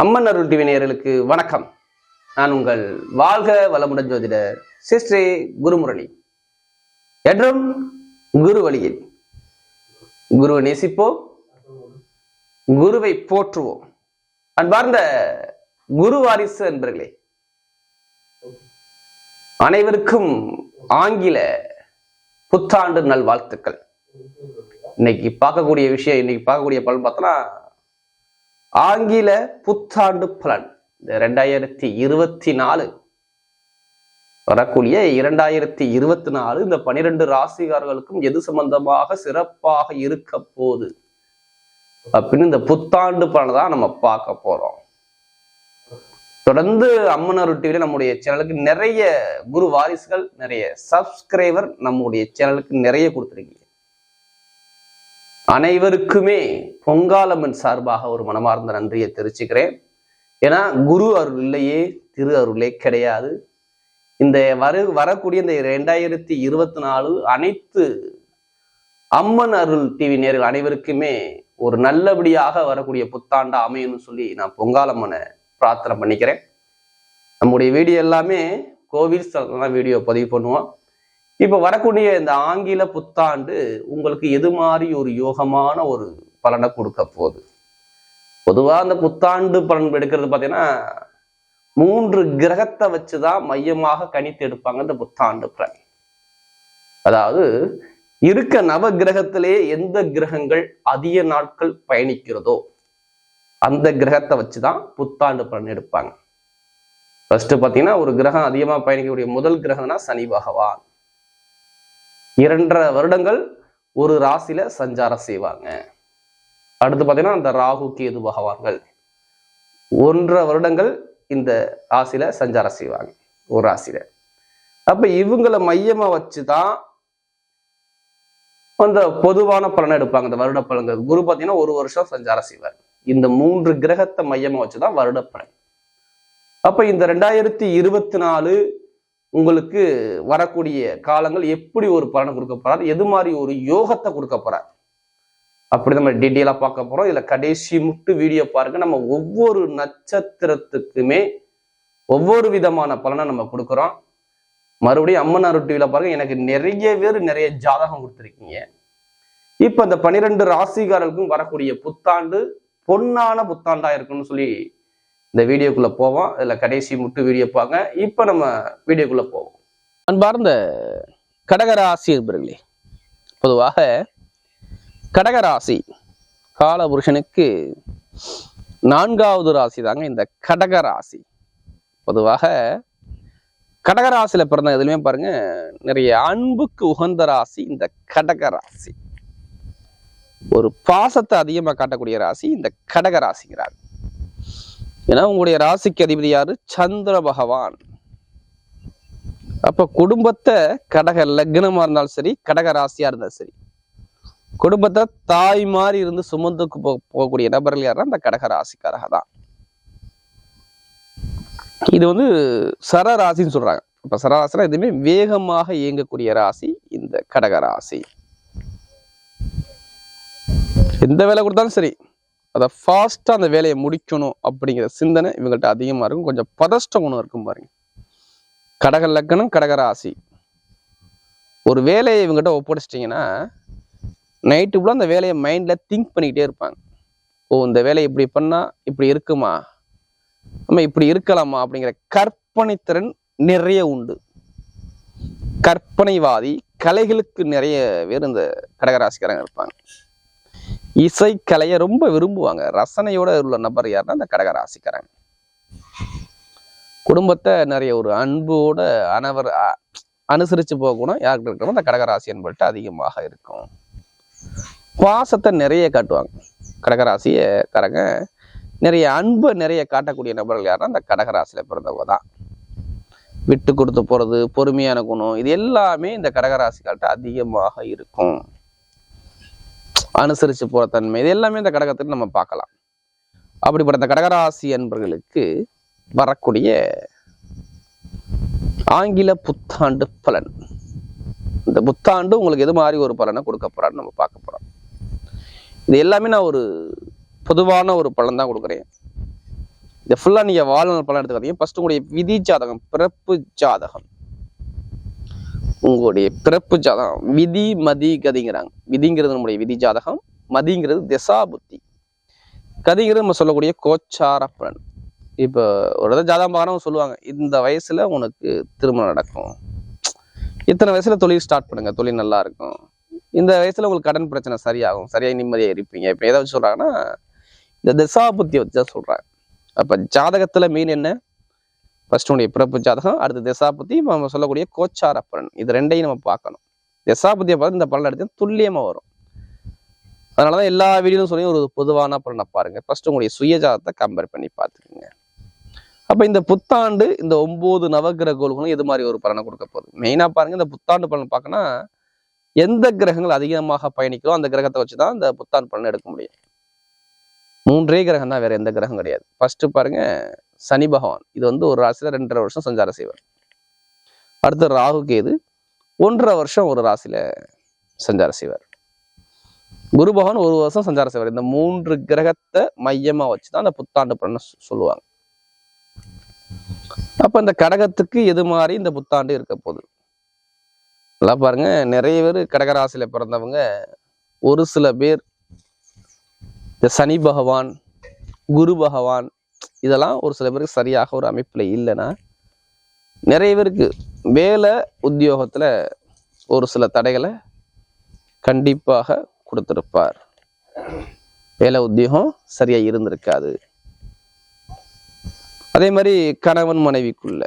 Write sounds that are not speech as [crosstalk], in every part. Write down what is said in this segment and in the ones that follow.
அம்மன் அருள் டிவினியர்களுக்கு வணக்கம். நான் உங்கள் வாழ்க வளமுடன் ஜோதிடர் சிஸ்ரீ குருமுரளி. என்றும் குரு வழியில் குருவை நேசிப்போம் குருவை போற்றுவோம். அன்பார்ந்த குரு வாரிசு என்பர்களே அனைவருக்கும் ஆங்கில புத்தாண்டு நல்வாழ்த்துக்கள். இன்னைக்கு பார்க்கக்கூடிய விஷயம் இன்னைக்கு பார்க்கக்கூடிய பலன் பார்த்தோன்னா ஆங்கில புத்தாண்டு பலன். இந்த ரெண்டாயிரத்தி இருபத்தி நாலு வரக்கூடிய இரண்டாயிரத்தி இருபத்தி நாலு இந்த பனிரெண்டு ராசிகாரர்களுக்கும் எது சம்பந்தமாக சிறப்பாக இருக்க போகுது? அப்படின்னு இந்த புத்தாண்டு பலனை தான் நம்ம பார்க்க போறோம். தொடர்ந்து அம்மனர் டிவியில நம்முடைய சேனலுக்கு நிறைய குரு வாரிசுகள் நிறைய சப்ஸ்கிரைபர் நம்முடைய சேனலுக்கு நிறைய கொடுத்துருக்கீங்க. அனைவருக்குமே பொங்காலம்மன் சார்பாக ஒரு மனமார்ந்த நன்றியை தெரிவிச்சுக்கிறேன். ஏன்னா குரு அருள் இல்லையே திரு அருளே கிடையாது. இந்த வரு வரக்கூடிய இந்த ரெண்டாயிரத்தி இருபத்தி நாலு அனைத்து அம்மன் அருள் டிவி நேர்கள் அனைவருக்குமே ஒரு நல்லபடியாக வரக்கூடிய புத்தாண்டா அமையணும்னு சொல்லி நான் பொங்காலம்மனை பிரார்த்தனை பண்ணிக்கிறேன். நம்முடைய வீடியோ எல்லாமே கோவில் வீடியோ பதிவு பண்ணுவோம். இப்போ வரக்கூடிய இந்த ஆங்கில புத்தாண்டு உங்களுக்கு எது மாதிரி ஒரு யோகமான ஒரு பலனை கொடுக்க போகுது? பொதுவாக அந்த புத்தாண்டு பலன் எடுக்கிறது பார்த்தீங்கன்னா மூன்று கிரகத்தை வச்சு தான் மையமாக கணித்து எடுப்பாங்க இந்த புத்தாண்டு பலன். அதாவது இருக்க நவ கிரகத்திலே எந்த கிரகங்கள் அதிக நாட்கள் பயணிக்கிறதோ அந்த கிரகத்தை வச்சு தான் புத்தாண்டு பலன் எடுப்பாங்க. ஃபர்ஸ்ட் பார்த்தீங்கன்னா ஒரு கிரகம் அதிகமாக பயணிக்கக்கூடிய முதல் கிரகம்னா சனி பகவான். இரண்டரை வருடங்கள் ஒரு ராசியில சஞ்சாரம் செய்வாங்க. அடுத்து பார்த்தீங்கன்னா அந்த ராகு கேது பகவான்கள் ஒன்றரை வருடங்கள் இந்த ராசியில சஞ்சாரம் செய்வாங்க ஒரு ராசியில. அப்ப இவங்களை மையமா வச்சுதான் அந்த பொதுவான பலனை எடுப்பாங்க. இந்த வருட பலன்கள் குரு பார்த்தீங்கன்னா ஒரு வருஷம் சஞ்சாரம் செய்வார். இந்த மூன்று கிரகத்தை மையமா வச்சுதான் வருட பலன் அப்ப இந்த ரெண்டாயிரத்தி இருபத்தி நாலு உங்களுக்கு வரக்கூடிய காலங்கள் எப்படி ஒரு பலனை கொடுக்க போறாரு? எது மாதிரி ஒரு யோகத்தை கொடுக்க போறார்? அப்படி நம்ம டீட்டெயிலாக பார்க்க போறோம். இதில் கடைசி முட்டு வீடியோ பாருங்க. நம்ம ஒவ்வொரு நட்சத்திரத்துக்குமே ஒவ்வொரு விதமான பலனை நம்ம கொடுக்குறோம். மறுபடியும் அம்மனார் டிவியில் பாருங்க. எனக்கு நிறைய பேர் நிறைய ஜாதகம் கொடுத்துருக்கீங்க. இப்போ இந்த பனிரெண்டு ராசிகாரர்களுக்கும் வரக்கூடிய புத்தாண்டு பொன்னான புத்தாண்டா இருக்குன்னு சொல்லி இந்த வீடியோக்குள்ள போவோம். இதுல கடைசி முட்டு வீடியோ பாங்க இப்ப நம்ம வீடியோக்குள்ள போவோம். அன்பார்ந்த கடகராசி இருப்பர்களே பொதுவாக கடகராசி காலபுருஷனுக்கு நான்காவது ராசி தாங்க இந்த கடகராசி. பொதுவாக கடகராசியில பிறந்த எதுலையுமே பாருங்க நிறைய அன்புக்கு உகந்த ராசி இந்த கடகராசி. ஒரு பாசத்தை அதிகமாக காட்டக்கூடிய ராசி இந்த கடகராசிங்கிறார். ஏன்னா உங்களுடைய ராசிக்கு அதிபதி யாரு? சந்திர பகவான். அப்ப குடும்பத்தை கடக லக்னமா இருந்தாலும் சரி கடக ராசியா இருந்தாலும் சரி குடும்பத்தை தாய் மாதிரி இருந்து சுமந்துக்கு போகக்கூடிய நபர்கள் யாருன்னா அந்த கடக ராசிக்காரக தான். இது வந்து சர ராசின்னு சொல்றாங்க. இப்ப சராசரா எதுவுமே வேகமாக இயங்கக்கூடிய ராசி இந்த கடக ராசி. எந்த வேலை கொடுத்தாலும் சரி அதை ஃபாஸ்ட்டாக அந்த வேலையை முடிக்கணும் அப்படிங்கிற சிந்தனை இவங்கள்ட்ட அதிகமாக இருக்கும். கொஞ்சம் பதஷ்ட குணம் இருக்கும் பாருங்க. கடக லக்கணம் கடக ராசி. ஒரு வேலையை இவங்ககிட்ட ஒப்படைச்சிட்டிங்கன்னா நைட்டு ஃபுல்லாக அந்த வேலையை மைண்டில் திங்க் பண்ணிக்கிட்டே இருப்பாங்க. ஓ இந்த வேலையை இப்படி பண்ணால் இப்படி இருக்குமா? நம்ம இப்படி இருக்கலாமா? அப்படிங்கிற கற்பனைத்திறன் நிறைய உண்டு. கற்பனைவாதி கலைகளுக்கு நிறைய பேர் இந்த கடகராசிக்காரங்க இருப்பாங்க. இசை கலையை ரொம்ப விரும்புவாங்க. ரசனையோட உள்ள நபர் யாருன்னா அந்த கடகராசிக்காரங்க குடும்பத்தை நிறைய ஒரு அன்போட அனவர் அனுசரித்து அனுசரிச்சு போகணும். யார்கிட்ட இருக்கிறோம் அந்த கடகராசி என்பட்டு அதிகமாக இருக்கும். பாசத்தை நிறைய காட்டுவாங்க. கடகராசியை கடகராசியக்காரங்க நிறைய அன்பை நிறைய காட்டக்கூடிய நபர்கள் யாருன்னா அந்த கடகராசியில் பிறந்தவங்க தான். விட்டு கொடுத்து போகிறது பொறுமையான குணம் இது எல்லாமே இந்த கடகராசிகள்கிட்ட அதிகமாக இருக்கும். அனுசரிச்சு போற தன்மை. இது எல்லாமே இந்த கடகத்தில் நம்ம பார்க்கலாம். அப்படிப்பட்ட இந்த கடகராசி என்பர்களுக்கு வரக்கூடிய ஆங்கில புத்தாண்டு பலன். இந்த புத்தாண்டு உங்களுக்கு எது மாதிரி ஒரு பலனை கொடுக்க போறான்னு நம்ம பார்க்க போறோம். இது எல்லாமே நான் ஒரு பொதுவான ஒரு பலன் தான் கொடுக்குறேன். இந்த ஃபுல்லாக நீங்க வாழ்நாள் பலன் எடுத்துக்காதீங்க. ஃபஸ்ட்டு உங்களுடைய விதி ஜாதகம் பிறப்பு ஜாதகம். உங்களுடைய பிறப்பு ஜாதகம் விதி மதி கதிங்கிறாங்க. விதிங்கிறது நம்முடைய விதி ஜாதகம் மதிங்கிறது திசா புத்தி. கதிங்கிறது நம்ம சொல்லக்கூடிய கோச்சார பலன். இப்போ ஒரு இதை ஜாதகம் பார்க்கணும் சொல்லுவாங்க இந்த வயசுல உனக்கு திருமணம் நடக்கும். இத்தனை வயசுல தொழில் ஸ்டார்ட் பண்ணுங்க தொழில் நல்லா இருக்கும். இந்த வயசுல உங்களுக்கு கடன் பிரச்சனை சரியாகும் சரியாக நிம்மதியாக இருப்பீங்க. இப்போ எதை வச்சு சொல்றாங்கன்னா இந்த திசா புத்தியை வச்சு தான் சொல்றாங்க. அப்போ ஜாதகத்துல மெயின் என்ன? ஃபர்ஸ்ட் உடைய பிறப்பு ஜாதகம் அடுத்து தசாபதி நம்ம சொல்லக்கூடிய கோச்சார பலன் இது ரெண்டையும் நம்ம பார்க்கணும். தசாபதியை பார்த்து இந்த பலன் எடுத்து துல்லியமாக வரும். அதனாலதான் எல்லா வீடியோலும் சொல்லி ஒரு பொதுவான பலனை பாருங்க. ஃபர்ஸ்ட் உங்களுடைய சுய ஜாதகத்தை கம்பேர் பண்ணி பார்த்துக்குங்க. அப்போ இந்த புத்தாண்டு இந்த ஒம்பது நவகிரக கோள்களும் எது மாதிரி ஒரு பலனை கொடுக்க போகுது? மெயினாக பாருங்க இந்த புத்தாண்டு பலன் பார்க்கணும் எந்த கிரகங்கள் அதிகமாக பயணிக்கிறோம் அந்த கிரகத்தை வச்சு தான் இந்த புத்தாண்டு பலன் எடுக்க முடியும். மூன்றே கிரகம் தான் வேற எந்த கிரகம் கிடையாது. ஃபர்ஸ்ட் பாருங்க சனி பகவான். இது வந்து ஒரு ராசியில் ரெண்டரை வருஷம் சஞ்சாரம் செய்வார். அடுத்து ராகு கேது ஒன்றரை வருஷம் ஒரு ராசியில சஞ்சாரம் செய்வார். குரு பகவான் ஒரு வருஷம் சஞ்சாரம் செய்வார். இந்த மூன்று கிரகத்தை மையமா வச்சுதான் அந்த புத்தாண்டு பலனை சொல்லுவாங்க. அப்போ இந்த கடகத்துக்கு எது மாதிரி இந்த புத்தாண்டு இருக்க போகுது? நல்லா பாருங்க. நிறைய பேர் கடகராசியில பிறந்தவங்க ஒரு சில பேர் இந்த சனி பகவான் குரு பகவான் இதெல்லாம் ஒரு சில பேருக்கு சரியாக ஒரு அமைப்புல இல்லைன்னா நிறைய பேருக்கு வேலை உத்தியோகத்துல ஒரு சில தடைகளை கண்டிப்பாக கொடுத்திருப்பார். வேலை உத்தியோகம் சரியா இருந்திருக்காது. அதே மாதிரி கணவன் மனைவிக்குள்ள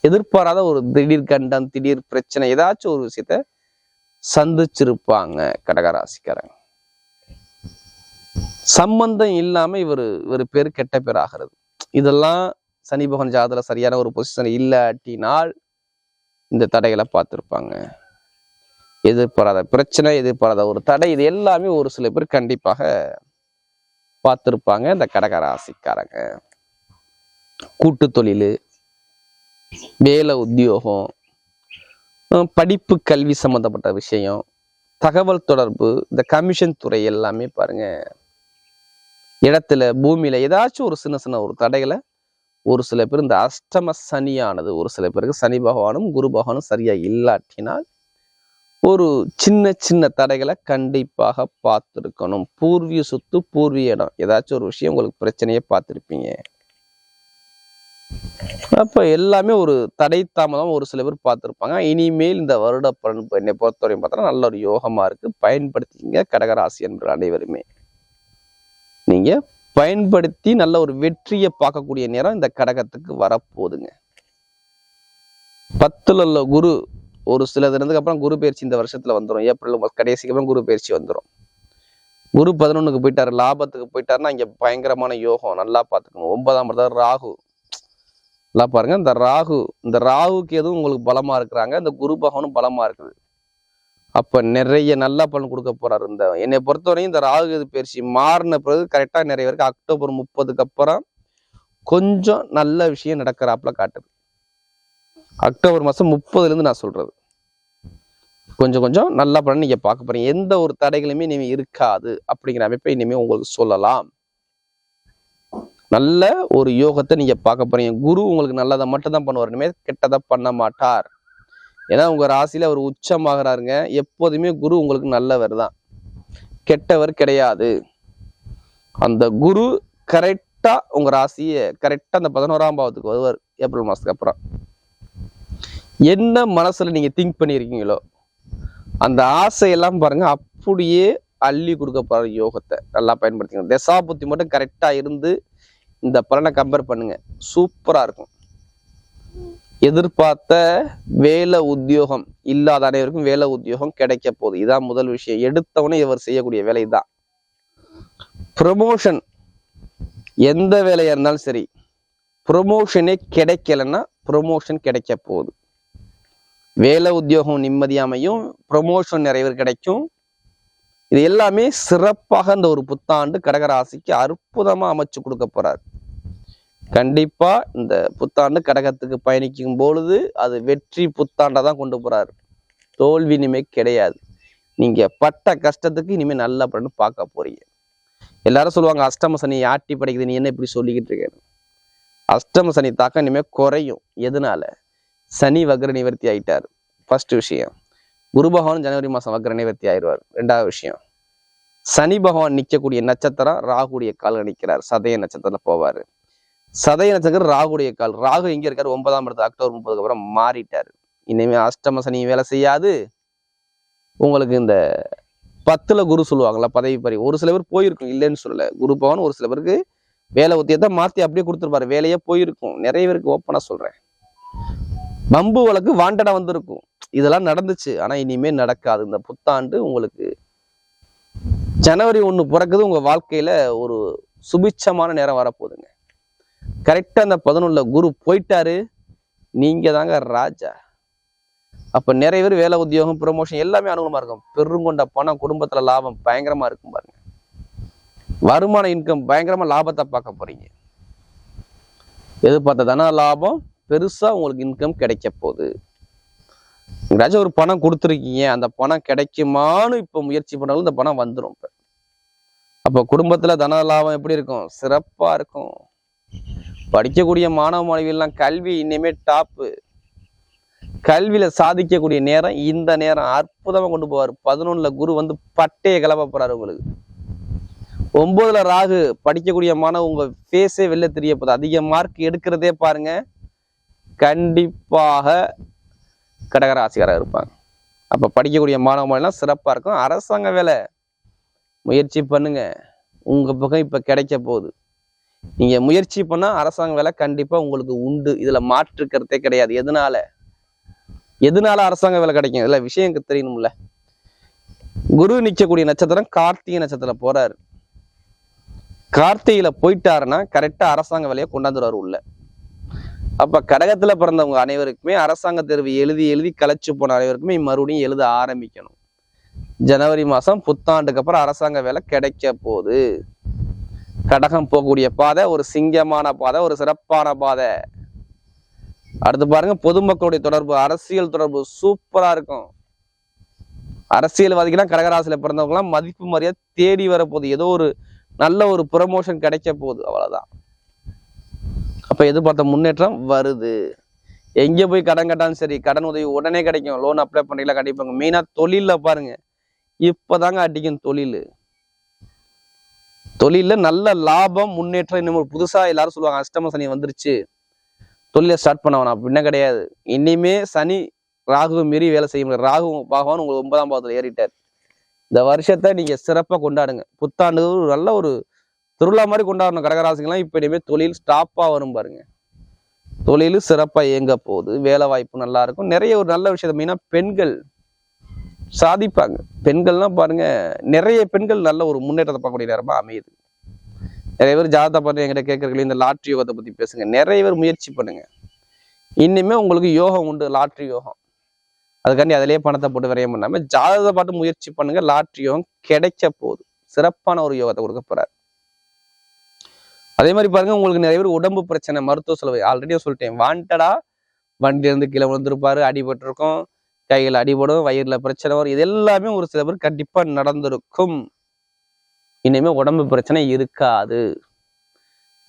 எதிர்பாராத ஒரு திடீர் கண்டம் திடீர் பிரச்சனை ஏதாச்சும் ஒரு விஷயத்த சந்திச்சிருப்பாங்க கடகராசிக்காரங்க. சம்பந்தம் இல்லாமல் இவர் இவர் பேர் கெட்ட பேர் ஆகிறது இதெல்லாம் சனி பகவான் ஜாதல சரியான ஒரு பொசிஷன் இல்லாட்டினால் இந்த தடைகளை பார்த்துருப்பாங்க. எதிர்பாராத பிரச்சனை எதிர்பாராத ஒரு தடை இது எல்லாமே ஒரு சில பேர் கண்டிப்பாக பார்த்துருப்பாங்க. இந்த கடகராசிக்காரங்க. கூட்டு தொழில் வேலை உத்தியோகம் படிப்பு கல்வி சம்பந்தப்பட்ட விஷயம் தகவல் தொடர்பு இந்த கமிஷன் துறை எல்லாமே பாருங்கள் இடத்துல பூமியில ஏதாச்சும் ஒரு சின்ன சின்ன ஒரு தடைகளை ஒரு சில பேர் இந்த அஷ்டம சனியானது ஒரு சில பேருக்கு சனி பகவானும் குரு பகவானும் சரியா இல்லாட்டினால் ஒரு சின்ன சின்ன தடைகளை கண்டிப்பாக பார்த்துருக்கணும். பூர்வீக சொத்து பூர்வீக இடம். ஏதாச்சும் ஒரு விஷயம் உங்களுக்கு பிரச்சனையே பார்த்துருப்பீங்க. அப்போ எல்லாமே ஒரு தடை தாமதம் ஒரு சில பேர் பார்த்துருப்பாங்க. இனிமேல் இந்த வருட பலன் என்னை பொறுத்தவரையும் பார்த்தோன்னா நல்ல ஒரு யோகமாக இருக்குது பயன்படுத்திங்க கடகராசி என்பது அனைவருமே. நீங்க பயன்படுத்தி நல்ல ஒரு வெற்றியை பார்க்கக்கூடிய நேரம் இந்த கடகத்துக்கு வரப்போகுதுங்க. பத்துல உள்ள குரு ஒரு சில தினத்துக்கு அப்புறம் குரு பயிற்சி இந்த வருஷத்துல வந்துடும் ஏப்ரல் கடைசிக்கு அப்புறம் குரு பயிற்சி வந்துடும் குரு பதினொன்றுக்கு போயிட்டாரு லாபத்துக்கு போயிட்டாருன்னா இங்கே பயங்கரமான யோகம் நல்லா பார்த்துக்கணும். ஒன்பதாம் இடத்துல ராகு. நல்லா பாருங்க இந்த ராகு இந்த ராகுக்கு எதுவும் உங்களுக்கு பலமா இருக்கிறாங்க இந்த குரு பகவனும் பலமா இருக்குது. அப்போ நிறைய நல்ல பலன் கொடுக்க போறாரு இந்த என்னை பொறுத்தவரையும் இந்த ராகு இது பயிற்சி மாறின பிறகு கரெக்டாக நிறைய பேருக்கு அக்டோபர் முப்பதுக்கு அப்புறம் கொஞ்சம் நல்ல விஷயம் நடக்கிறாப்புல காட்டுது. அக்டோபர் மாதம் முப்பதுல இருந்து நான் சொல்றது. கொஞ்சம் கொஞ்சம் நல்ல பலன் நீங்க பார்க்க போறீங்க. எந்த ஒரு தடைகளுமே இனிமே இருக்காது அப்படிங்கிற அமைப்பை இனிமே உங்களுக்கு சொல்லலாம். நல்ல ஒரு யோகத்தை நீங்க பார்க்க போறீங்க. குரு உங்களுக்கு நல்லதை மட்டும் தான் பண்ணுவார். இனிமேல் கெட்டதை பண்ண மாட்டார். ஏன்னா உங்க ராசியில அவர் உச்சமாகறாருங்க. எப்போதுமே குரு உங்களுக்கு நல்லவர் தான். கெட்டவர் கிடையாது. அந்த குரு கரெக்டா உங்க ராசியை கரெக்டா அந்த பதினோராம் பாவத்துக்கு வருவார் ஏப்ரல் மாசத்துக்கு அப்புறம். என்ன மனசுல நீங்க திங்க் பண்ணியிருக்கீங்களோ அந்த ஆசையெல்லாம் பாருங்க அப்படியே அள்ளி கொடுக்க போற யோகத்தை. நல்லா பயன்படுத்திக்கணும் தசாபுத்தி மட்டும் கரெக்டா இருந்து இந்த பலனை கம்பேர் பண்ணுங்க. சூப்பரா இருக்கும். எதிர்பார்த்த வேலை உத்தியோகம் இல்லாத அனைவருக்கும் வேலை உத்தியோகம் கிடைக்க போகுது. இதான் முதல் விஷயம். எடுத்தவனே இவர் செய்யக்கூடிய வேலை தான் ப்ரொமோஷன் எந்த வேலையா இருந்தாலும் சரி ப்ரொமோஷனே கிடைக்கலன்னா ப்ரொமோஷன் கிடைக்க போகுது. வேலை உத்தியோகம் நிம்மதியாமையும் ப்ரொமோஷன் நிறைய பேர் கிடைக்கும். இது எல்லாமே சிறப்பாக இந்த ஒரு புத்தாண்டு கடகராசிக்கு அற்புதமா அமைச்சு கொடுக்க போறாரு. கண்டிப்பா இந்த புத்தாண்டு கடகத்துக்கு பயணிக்கும் பொழுது அது வெற்றி புத்தாண்டை தான் கொண்டு போறாரு. தோல்வி இனிமே கிடையாது. நீங்க பட்ட கஷ்டத்துக்கு இனிமே நல்ல பலன் பார்க்க போறீங்க. எல்லாரும் சொல்லுவாங்க அஷ்டம சனி ஆட்டி படைக்குது நீ என்ன இப்படி சொல்லிக்கிட்டு இருக்க? அஷ்டம சனி தாக்கம் இனிமே குறையும். எதனால? சனி வக்ர நிவர்த்தி ஆயிட்டார். ஃபர்ஸ்ட் விஷயம். குரு பகவான் ஜனவரி மாசம் வக்ர நிவர்த்தி ஆயிடுவார். ரெண்டாவது விஷயம். சனி பகவான் நிற்கக்கூடிய நட்சத்திரம் ராகுடைய கால நிற்கிறார் சதய நட்சத்திரத்தில் போவார். சதய நட்சத்திரம் ராகுடைய கால். ராகு எங்க இருக்காரு? ஒன்பதாம் இடத்து அக்டோபர் முப்பதுக்கு அப்புறம் மாறிட்டார். இனிமே அஷ்டம சனி வேலை செய்யாது. உங்களுக்கு இந்த பத்துல குரு சொல்லுவாங்களா பதவி பறி. ஒரு சில பேர் போயிருக்கும் இல்லைன்னு சொல்லல. குரு பவன் ஒரு சில பேருக்கு வேலை ஒத்தியத்தை மாத்தி அப்படியே கொடுத்துருப்பாரு. வேலையே போயிருக்கும். நிறைய பேருக்கு ஓப்பனா சொல்றேன். பம்பு வழக்கு வாண்டடா வந்திருக்கும். இதெல்லாம் நடந்துச்சு. ஆனா இனிமே நடக்காது. இந்த புத்தாண்டு உங்களுக்கு ஜனவரி ஒன்று பிறக்குது. உங்க வாழ்க்கையில ஒரு சுபிட்சமான நேரம் வரப்போகுதுங்க. கரெக்டாக அந்த பதினொன்னுல குரு போயிட்டாரு. நீங்கள் தாங்க ராஜா. அப்ப நிறைய பேர் வேலை உத்தியோகம் ப்ரொமோஷன் எல்லாமே அனுகூலமாக இருக்கும். பெருங்கொண்ட பணம் குடும்பத்துல லாபம் பயங்கரமா இருக்கும் பாருங்க. வருமான இன்கம் பயங்கரமா லாபத்தை பார்க்க போறீங்க. எதிர்பார்த்த தன லாபம் பெருசா உங்களுக்கு இன்கம் கிடைக்க போகுது. எங்கேயாச்சும் ஒரு பணம் கொடுத்துருக்கீங்க. அந்த பணம் கிடைக்குமான்னு இப்ப முயற்சி பண்ணாலும் இந்த பணம் வந்துடும் இப்போ. அப்ப குடும்பத்துல தன லாபம் எப்படி இருக்கும்? சிறப்பா இருக்கும். படிக்கக்கூடிய மாணவ மாணவிகள்லாம் கல்வி இனிமே டாப்பு கல்வியில் சாதிக்கக்கூடிய நேரம் இந்த நேரம் அற்புதமாக கொண்டு போவார். பதினொன்றில் குரு வந்து பட்டையை கிளப்ப போறாரு உங்களுக்கு. ஒன்பதுல ராகு படிக்கக்கூடிய மாணவ உங்கள் ஃபேஸே வெளில தெரிய போகுது. அதிக மார்க் எடுக்கிறதே பாருங்க. கண்டிப்பாக கடகராசிக்காராக இருப்பாங்க. அப்போ படிக்கக்கூடிய மாணவ மாணவெல்லாம் சிறப்பாக இருக்கும். அரசாங்க வேலை முயற்சி பண்ணுங்க. உங்கள் பக்கம் இப்போ கிடைக்க போகுது. நீங்க முயற்சி பண்ணா அரசாங்க வேலை கண்டிப்பா உங்களுக்கு உண்டு. இதுல மாற்று கருத்தே கிடையாது. எதனால? எதனால அரசாங்க வேலை கிடைக்கும்? இதுல விஷயம் தெரியணும்ல. குரு நிற்கக்கூடிய நட்சத்திரம் கார்த்திகை நட்சத்திரம் போறாரு. கார்த்திகையில போயிட்டாருன்னா கரெக்டா அரசாங்க வேலையை கொண்டாந்துருவாரு உள்ள. அப்ப கடகத்துல பிறந்தவங்க அனைவருக்குமே அரசாங்க தேர்வு எழுதி எழுதி கலைச்சு போன அனைவருக்குமே மறுபடியும் எழுத ஆரம்பிக்கணும். ஜனவரி மாசம் புத்தாண்டுக்கு அப்புறம் அரசாங்க வேலை கிடைக்க போகுது. கடகம் போகக்கூடிய பாதை ஒரு சிங்கமான பாதை ஒரு சிறப்பான பாதை. அடுத்து பாருங்க பொதுமக்களுடைய தொடர்பு அரசியல் தொடர்பு சூப்பரா இருக்கும். அரசியல்வாதிகள்லாம் கடகராசியில பிறந்தவங்கலாம் மதிப்பு மரியாதை தேடி வரப்போகுது. ஏதோ ஒரு நல்ல ஒரு ப்ரமோஷன் கிடைக்க போகுது அவ்வளவுதான். அப்ப எதிர்பார்த்த முன்னேற்றம் வருது. எங்க போய் கடன் கட்டாலும் சரி கடன் உதவி உடனே கிடைக்கும். லோன் அப்ளை பண்ணிக்கலாம் கண்டிப்பாங்க. மெயினா தொழில்ல பாருங்க. இப்பதாங்க அடிக்கும் தொழில். தொழிலில் நல்ல லாபம் முன்னேற்றம் இன்னும் புதுசாக எல்லாரும் சொல்லுவாங்க. அஷ்டம சனி வந்துருச்சு. தொழிலை ஸ்டார்ட் பண்ண வேணாம் அப்படின்னா கிடையாது. இனிமே சனி ராகு மீறி வேலை செய்ய முடியாது. ராகு பகவான் உங்களுக்கு ஒன்பதாம் பாவத்துல ஏறிட்டார். இந்த வருஷத்தை நீங்கள் சிறப்பாக கொண்டாடுங்க. புத்தாண்டு ஒரு நல்ல ஒரு திருவிழா மாதிரி கொண்டாடணும். கடகராசிங்கெல்லாம் இப்போ இனிமேல் தொழில் ஸ்டாப்பாக வரும் பாருங்க. தொழில் சிறப்பாக இயங்க போகுது. வேலை வாய்ப்பு நல்லா இருக்கும். நிறைய ஒரு நல்ல விஷயத்தை மெயினாக பெண்கள் சாதிப்பாங்க. பெண்கள்லாம் பாருங்க நிறைய பெண்கள் நல்ல ஒரு முன்னேற்றத்தை பார்க்கக்கூடிய நேரமா அமையுது. நிறைய பேர் ஜாதகத்தை பார்த்து என்கிட்ட கேட்கறீங்க இந்த லாட்ரி யோகத்தை பத்தி பேசுங்க. நிறைய பேர் முயற்சி பண்ணுங்க. இனிமே உங்களுக்கு யோகம் உண்டு லாட்ரி யோகம். அதுக்காண்டி அதிலேயே பணத்தை போட்டு விரயம் பண்ணாம ஜாதகத்தை பார்த்து முயற்சி பண்ணுங்க லாட்ரி யோகம் கிடைக்க போகுது. சிறப்பான ஒரு யோகத்தை கொடுக்க போறாரு. அதே மாதிரி பாருங்க உங்களுக்கு நிறைய பேர் உடம்பு பிரச்சனை மருத்துவ செலவு ஆல்ரெடி சொல்லிட்டேன். வாண்டடா வண்டியிலேருந்து கீழே விழுந்திருப்பாரு அடிபட்டிருக்கும். கையில் அடிபடும் வயிறுல பிரச்சனை வரும். இது எல்லாமே ஒரு சில பேர் கண்டிப்பா நடந்திருக்கும். இனிமே உடம்பு பிரச்சனை இருக்காது.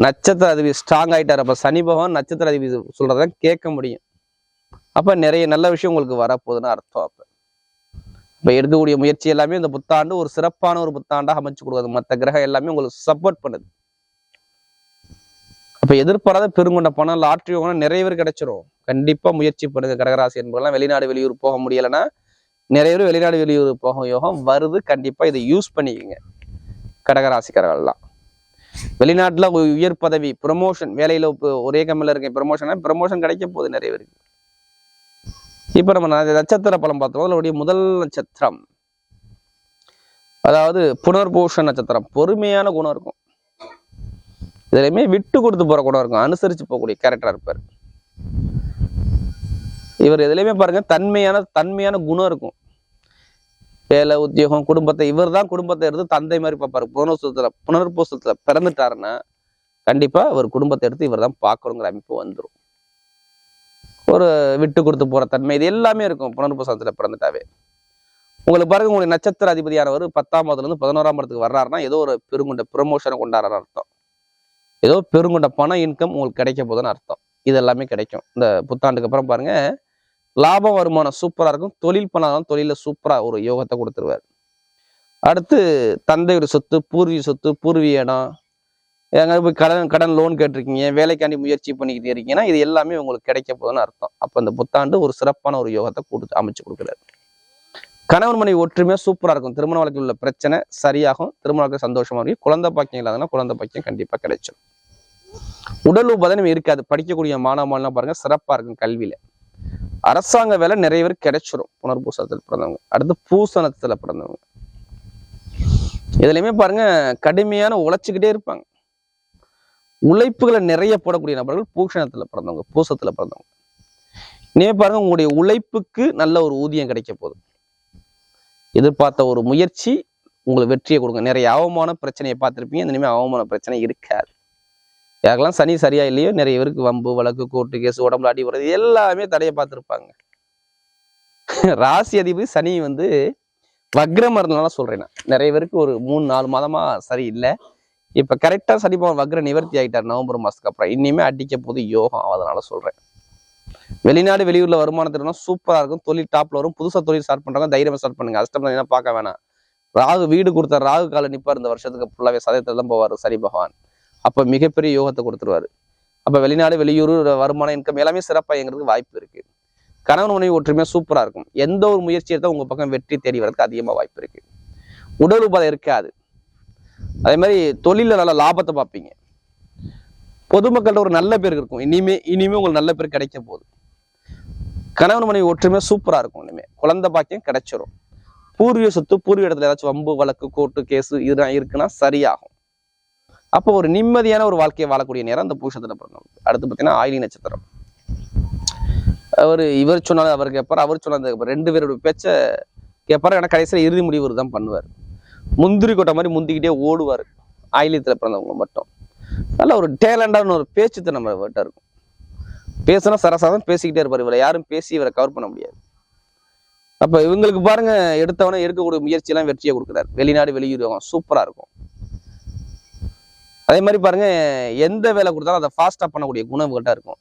நட்சத்திர அதிபதி ஸ்ட்ராங் ஆகிட்டார் அப்ப சனி பகவான் நட்சத்திர அதிபதி சொல்கிறத கேட்க முடியும். அப்ப நிறைய நல்ல விஷயம் உங்களுக்கு வரப்போகுதுன்னு அர்த்தம் அப்போ. இப்போ எடுக்கக்கூடிய முயற்சி எல்லாமே இந்த புத்தாண்டு ஒரு சிறப்பான ஒரு புத்தாண்டாக அமைச்சு கொடுக்குது. மற்ற கிரகம் எல்லாமே உங்களுக்கு சப்போர்ட் பண்ணுது. அப்போ எதிர்பாராத பெருங்கொண்ட பணம் லாட்ரி வாங்கினா நிறைய பேர் கிடைச்சிரும். கண்டிப்பாக முயற்சி பண்ணுங்க. கடகராசி என்பதெல்லாம் வெளிநாடு வெளியூர் போக முடியலைன்னா நிறைய பேர் வெளிநாடு வெளியூர் போக யோகம் வருது. கண்டிப்பாக இதை யூஸ் பண்ணிக்கோங்க. கடகராசிக்காரர்கள்லாம். வெளிநாட்டில் ஒரு உயர் பதவி ப்ரொமோஷன் வேலையில் இப்போ ஒரே கம்பெனில இருக்கேன். ப்ரொமோஷன் ப்ரொமோஷன் கிடைக்க போகுது நிறைய பேருக்கு. இப்போ நம்ம நட்சத்திர பலம் பார்த்தோம். அதனுடைய முதல் நட்சத்திரம். அதாவது புனர்பூஷ நட்சத்திரம். பொறுமையான குணம் இருக்கும். இதுலையுமே விட்டு கொடுத்து போற குணம் இருக்கும். அனுசரிச்சு போகக்கூடிய கேரக்டராக இருப்பார். இவர் எதுலையுமே பாருங்க தன்மையான தன்மையான குணம் இருக்கும். வேலை உத்தியோகம் குடும்பத்தை இவர் தான் குடும்பத்தை எடுத்து தந்தை மாதிரி பார்ப்பார். புனர்பூசத்துல புனர்பூசத்தில் பிறந்துட்டாருன்னா கண்டிப்பா அவர் குடும்பத்தை எடுத்து இவர் தான் பார்க்கணுங்கிற அமைப்பு வந்துடும் ஒரு விட்டு கொடுத்து போற தன்மை இது எல்லாமே இருக்கும் புனர்பூசத்தில் பிறந்துட்டாவே. உங்களுக்கு பாருங்க உங்களுடைய நட்சத்திர அதிபதியானவர் பத்தாம் மாதத்துலேருந்து இருந்து பதினோராம் மாதத்துக்கு வர்றாருன்னா ஏதோ ஒரு பெருங்குண்ட ப்ரமோஷனை கொண்டாடுற அர்த்தம். ஏதோ பெருங்கொண்ட பண இன்கம் உங்களுக்கு கிடைக்க போதுன்னு அர்த்தம். இது எல்லாமே கிடைக்கும். இந்த புத்தாண்டுக்கு அப்புறம் பாருங்க லாபம் வருமானம் சூப்பராக இருக்கும். தொழில் பண்ணாதான் தொழிலில் சூப்பராக ஒரு யோகத்தை கொடுத்துருவார். அடுத்து தந்தையோட சொத்து பூர்வீக சொத்து பூர்வீக இடம். எங்க போய் கடன் கடன் லோன் கேட்டிருக்கீங்க வேலைக்காண்டி முயற்சி பண்ணிக்கிட்டே இருக்கீங்கன்னா இது எல்லாமே உங்களுக்கு கிடைக்க போதுன்னு அர்த்தம். அப்போ இந்த புத்தாண்டு ஒரு சிறப்பான ஒரு யோகத்தை கொடுத்து அமைச்சு கொடுக்குறாரு. கணவன் மனைவி ஒற்றுமையாக சூப்பராக இருக்கும். திருமண வாழ்க்கையில் உள்ள பிரச்சனை சரியாகும். திருமண வாழ்க்கை சந்தோஷமாக இருக்கும். குழந்தை பாக்கியம் இல்லாதனா குழந்தை பாக்கியம் கண்டிப்பாக கிடைச்சிடும் உடல் உபதனம் இருக்காது. படிக்கக்கூடிய மாணவ மாணவ பாருங்க சிறப்பாக இருக்கும் கல்வியில. அரசாங்க வேலை நிறைய பேர் கிடைச்சிரும். புனர்பூசத்தில் பிறந்தவங்க. அடுத்து பூசணத்தில் பிறந்தவங்க. இதுலையுமே பாருங்க கடுமையான உழைச்சிக்கிட்டே இருப்பாங்க. உழைப்புகளை நிறைய போடக்கூடிய நபர்கள் பூஷணத்தில் பிறந்தவங்க பூசத்தில் பிறந்தவங்க. இனிமே பாருங்க உங்களுடைய உழைப்புக்கு நல்ல ஒரு ஊதியம் கிடைக்க போகுது. எதிர்பார்த்த ஒரு முயற்சி உங்களுக்கு வெற்றியை கொடுங்க நிறைய அவமான பிரச்சனையை பார்த்துருப்பீங்க. இனிமேல் அவமான பிரச்சனை இருக்காது. யாருக்கெல்லாம் சனி சரியா இல்லையோ நிறைய பேருக்கு வம்பு வழக்கு கோர்ட்டு கேஸ் உடம்புல அடி வர்றது எல்லாமே தடையை பார்த்துருப்பாங்க. [laughs] ராசி அதிபதி சனி வந்து வக்ரம் இருந்தனால சொல்றேன் நான். நிறைய பேருக்கு ஒரு மூணு நாலு மாதமா சரியில்லை இப்ப கரெக்டா சனி பகவான் வக்ர நிவர்த்தி ஆயிட்டார் நவம்பர் மாசத்துக்கு அப்புறம். இனிமே அடிக்க போது யோகம் அதனால சொல்றேன். வெளிநாடு வெளியூர்ல வருமானத்தினா சூப்பரா இருக்கும். தொழில் டாப்ல வரும். புதுசா தொழில் ஸ்டார்ட் பண்றாங்க தைரியமா ஸ்டார்ட் பண்ணுங்க. அஷ்டம் என்ன பார்க்க வேணாம். ராகு வீடு கொடுத்த ராகு கால நிப்பார் இந்த வருஷத்துக்கு ஃபுல்லாவே சதயத்துல தான் போவார் சரி பகவான். அப்ப மிகப்பெரிய யோகத்தை கொடுத்துருவாரு. அப்ப வெளிநாடு வெளியூர் வருமானம் இன்கம் எல்லாமே சிறப்பா எங்கிறதுக்கு வாய்ப்பு இருக்கு. கணவன் மனைவி ஒற்றுமையா சூப்பரா இருக்கும். எந்த ஒரு முயற்சி எடுத்தால் உங்க பக்கம் வெற்றி தேடி வரதுக்கு அதிகமா வாய்ப்பு இருக்கு. உடல் உபாதை இருக்காது. அதே மாதிரி தொழில நல்ல லாபத்தை பார்ப்பீங்க. பொதுமக்கள்கிட்ட ஒரு நல்ல பேர் இருக்கும். இனிமே இனிமே உங்களுக்கு நல்ல பேர் கிடைக்க போகுது. கணவன் மனைவி ஒற்றுமை சூப்பரா இருக்கும் இனிமேல் குழந்தை பாக்கியம் கிடைச்சிரும். பூர்வீக சொத்து பூர்வீக இடத்துல ஏதாச்சும் வம்பு வழக்கு கோர்ட்டு கேஸு இதெல்லாம் இருக்குன்னா சரியாகும். அப்போ ஒரு நிம்மதியான ஒரு வாழ்க்கையை வாழக்கூடிய நேரம் அந்த பூஷத்தில் பிறந்தவங்க. அடுத்து பார்த்தீங்கன்னா ஆயிலி நட்சத்திரம். அவர் இவர் சொன்னாலும் அவர் கேட்பார் அவர் சொன்னது ரெண்டு பேரோட பேச்சை கேட்பார் ஏன்னா கடைசியில் இறுதி முடிவு தான் பண்ணுவார். முந்திரி கொட்டை மாதிரி முந்திக்கிட்டே ஓடுவார். ஆயிலியத்தில் பிறந்தவங்க மட்டும். நல்ல ஒரு டேலண்டான ஒரு பேச்சு நம்ம இருக்கும். பேசுனா சரசாதம் பேசிக்கிட்டே இருப்பார். இவரை யாரும் பேசி இவரை கவர் பண்ண முடியாது. அப்ப இவங்களுக்கு பாருங்க எடுத்தவனே எடுக்கக்கூடிய முயற்சி எல்லாம் வெற்றியை கொடுக்குறாரு. வெளிநாடு வெளியூர் சூப்பரா இருக்கும். அதே மாதிரி பாருங்க எந்த வேலை கொடுத்தாலும் அதை ஃபாஸ்டா பண்ணக்கூடிய குணம் இவங்ககிட்ட இருக்கும்.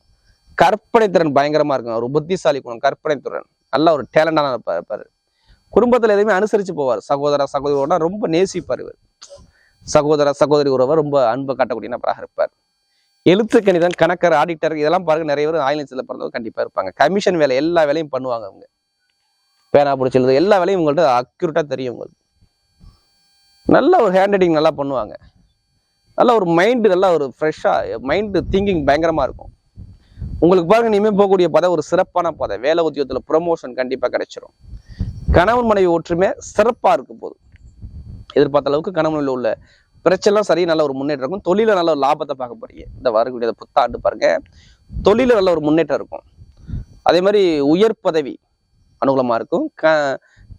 கற்பனை திறன் பயங்கரமா இருக்கும். ஒரு புத்திசாலி குணம் கற்பனை திறன். நல்ல ஒரு டேலண்டான இருப்பாரு குடும்பத்துல எதுவுமே அனுசரிச்சு போவார். சகோதர சகோதரோட ரொம்ப நேசிப்பார் இவர். சகோதர சகோதரி உறவை ரொம்ப அன்பை காட்டக்கூடிய நபராக இருப்பார். எழுத்து கணிதம் கணக்கர் ஆடிட்டர் இதெல்லாம் பாருங்க நிறைய பேர் ஆயிலத்தில் பிறந்தவங்க கண்டிப்பா இருப்பாங்க. கமிஷன் வேலை எல்லா வேலையும் பண்ணுவாங்க அவங்க. பேனா பிடிச்சி எழுது எல்லா வேலையும் உங்கள்ட்ட அக்யூரட்டா தெரியும் உங்களுக்கு. நல்ல ஒரு ஹேண்ட் ரைட்டிங் நல்லா பண்ணுவாங்க. நல்ல ஒரு மைண்டு நல்லா ஒரு ஃப்ரெஷ்ஷாக மைண்டு திங்கிங் பயங்கரமா இருக்கும். உங்களுக்கு பாருங்க இனிமேல் போகக்கூடிய பதவி ஒரு சிறப்பான பதவி. வேலை உத்தியோகத்தில் ப்ரொமோஷன் கண்டிப்பாக கிடைச்சிரும். கணவன் மனைவி ஒற்றுமை சிறப்பாக இருக்கும் போது. எதிர்பார்த்த அளவுக்கு கணவனில் உள்ள பிரச்சனைலாம் சரி நல்ல ஒரு முன்னேற்றம் இருக்கும். தொழில நல்ல ஒரு லாபத்தை பார்க்க போறீங்க. இந்த வரக்கூடிய புத்தாண்டு பாருங்க. தொழில நல்ல ஒரு முன்னேற்றம் இருக்கும். அதே மாதிரி உயர் பதவி அனுகூலமா இருக்கும். க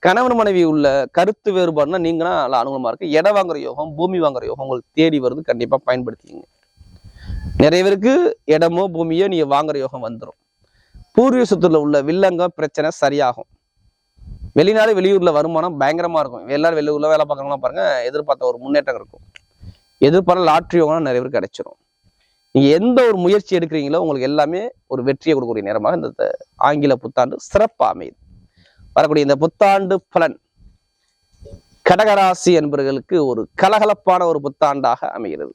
கணவன் மனைவி உள்ள கருத்து வேறுபாடுனா நீங்கன்னா நல்லா அனுகூலமா இருக்கும். இடம் வாங்குற யோகம் பூமி வாங்குற யோகம் உங்களுக்கு தேடி வருது. கண்டிப்பா பயன்படுத்திங்க நிறைய பேருக்கு இடமோ பூமியோ நீங்க வாங்குற யோகம் வந்துடும் பூர்வீக சொத்துல உள்ள வில்லங்க பிரச்சனை சரியாகும். வெளிநாடு வெளியூர்ல வருமானம் பயங்கரமா இருக்கும். எல்லாரும் வெளியூர்ல வேலை பார்க்குறவங்களாம் பாருங்க எதிர்பார்த்த ஒரு முன்னேற்றம் இருக்கும். எதிர்பார்த்த லாட்ரி யோகம் நிறைய பேர் கிடைச்சிரும். நீங்க எந்த ஒரு முயற்சி எடுக்கிறீங்களோ உங்களுக்கு எல்லாமே ஒரு வெற்றியை கொடுக்கக்கூடிய நேரமாக இந்த ஆங்கில புத்தாண்டு சிறப்பாக அமையுது. வரக்கூடிய இந்த புத்தாண்டு பலன் கடகராசி என்பவர்களுக்கு ஒரு கலகலப்பான ஒரு புத்தாண்டாக அமைகிறது.